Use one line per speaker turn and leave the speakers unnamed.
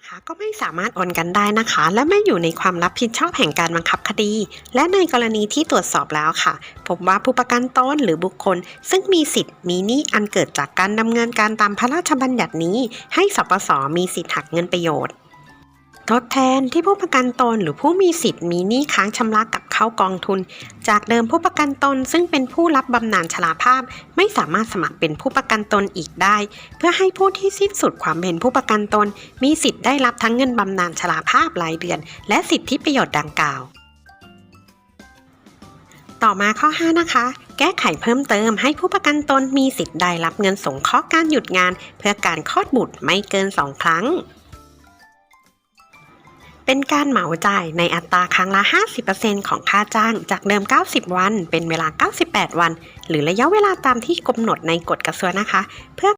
นะคะก็ไม่สามารถโอนกันได้นะคะ และไม่อยู่ในความรับผิดชอบแห่งการบังคับคดี และในกรณีที่ตรวจสอบแล้วค่ะพบว่าผู้ประกันตนหรือบุคคล ซึ่งมีสิทธิ์มีหนี้อันเกิดจากการดำเนินการตามพระราชบัญญัตินี้ ให้สปสมีสิทธิ์หักเงินประโยชน์ ทดแทนที่ผู้ประกันตนหรือผู้มีสิทธิ์มีหนี้ค้างชำระกับเข้ากองทุน จากเดิมผู้ประกันตนซึ่งเป็นผู้รับบำนาญชราภาพ ไม่สามารถสมัครเป็นผู้ประกันตนอีกได้ เพื่อให้ผู้ที่สิ้นสุดความเป็นผู้ประกันตน มีสิทธิ์ได้รับทั้งเงินบำนาญชราภาพรายเดือน และสิทธิประโยชน์ดังกล่าว ต่อมาข้อ 5 นะคะแก้ไขเพิ่มเติมให้ผู้ประกันตนมีสิทธิ์ได้รับเงินสงเคราะห์การหยุดงาน เพื่อการคลอดบุตรไม่เกิน 2 ครั้ง เป็นการเหมาจ่ายในอัตราครั้งละ 50%ของค่าจ้างจากเดิม 90 วัน เป็นเวลา 98 วัน หรือระยะเวลาตามที่กำหนดในกฎกระทรวงนะคะ เพื่อ